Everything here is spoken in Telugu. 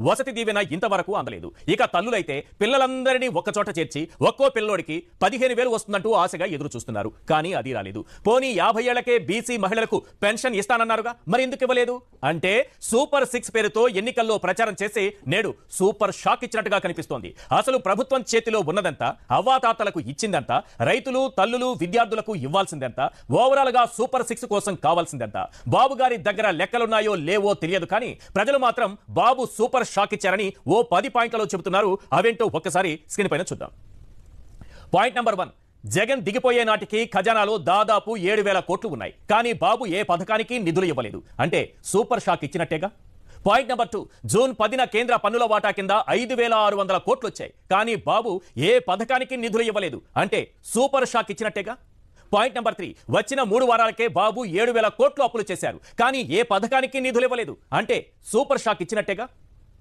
వసతి దీవెన ఇంతవరకు అందలేదు. ఇక తల్లులైతే పిల్లలందరినీ ఒక్కచోట చేర్చి ఒక్కో పిల్లోడికి పదిహేను వేలు వస్తుందంటూ ఆశగా ఎదురు చూస్తున్నారు. కానీ అది రాలేదు. పోనీ యాభై ఏళ్ళకే బీసీ మహిళలకు పెన్షన్ ఇస్తానన్నారుగా? మరి ఎందుకు ఇవ్వలేదు? అంటే సూపర్ సిక్స్ పేరుతో ఎన్నికల్లో ప్రచారం చేసి నేడు సూపర్ షాక్ ఇచ్చినట్టుగా కనిపిస్తోంది. అసలు ప్రభుత్వం చేతిలో ఉన్నదంతా అవ్వాతాతలకు ఇచ్చిందంతా రైతులు తల్లులు విద్యార్థులకు ఇవ్వాల్సిందంతా ఓవరాల్గా సూపర్ సిక్స్ కోసం కావాల్సిందంతా. బాబు గారి దగ్గర లెక్కలున్నాయో లేవో తెలియదు కానీ ప్రజలు మాత్రం బాబు సూపర్ షాక్ ఇచ్చారని ఓ పది పాయింట్లలో చెబుతున్నారు. అవేంటో ఒక్కసారి స్క్రీన్ పైన చూద్దాం. Point number one. జగన్ దిగిపోయే నాటికి ఖజానాలో దాదాపు ఏడు వేల కోట్లు ఉన్నాయి. కానీ బాబు ఏ పథకానికి నిధులు ఇవ్వలేదు. అంటే super shock ఇచ్చినట్టేగా? Point number two. June పదిన కేంద్ర పన్నుల వాటా కింద ఐదు వేల ఆరు వందల కోట్లు వచ్చాయి. కానీ బాబు ఏ పథకానికి నిధులు ఇవ్వలేదు. అంటే super shock ఇచ్చినట్టేగా? Point number three. వచ్చిన మూడు వారాలకే బాబు ఏడు వేల కోట్లు అప్పులు చేశారు. కానీ ఏ పథకానికి నిధులు ఇవ్వలేదు. అంటే సూపర్ షాక్ ఇచ్చినట్టేగా?